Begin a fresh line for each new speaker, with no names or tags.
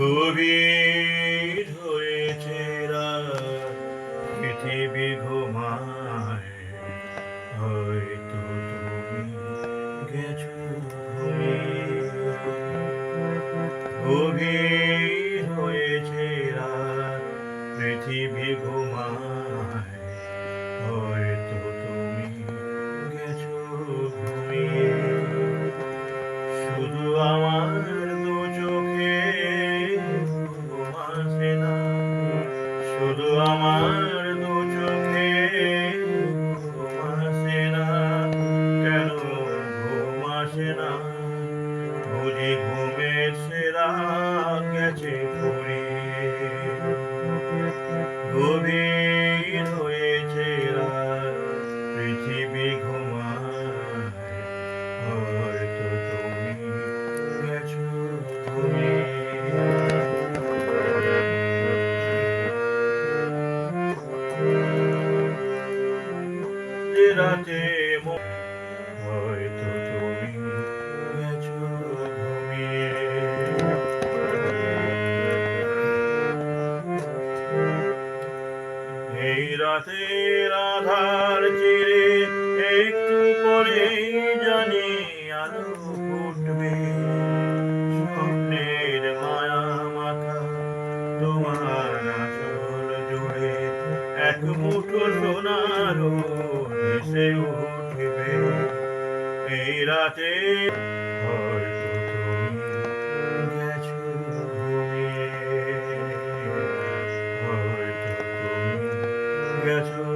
গভীর হয়েছে পৃথিবী ঘুমায়। হয়তো তুমি গেছো গভীর হয়েছে পৃথিবী ঘুমায়। শুধু আমার রাতে হয়তো তুমি গেছো ঘুমিয়ে। এই রাতের আধার চিরে একটু পরেই জানি আলো ফুটবে। স্বপ্নের মায়া মাথা তোমার জুড়ে এক মুঠো সোনারও ভেসে উঠবে। এই রাতে হয়তো তুমি গেছো ঘুমিয়ে। হয়তো তুমি গেছো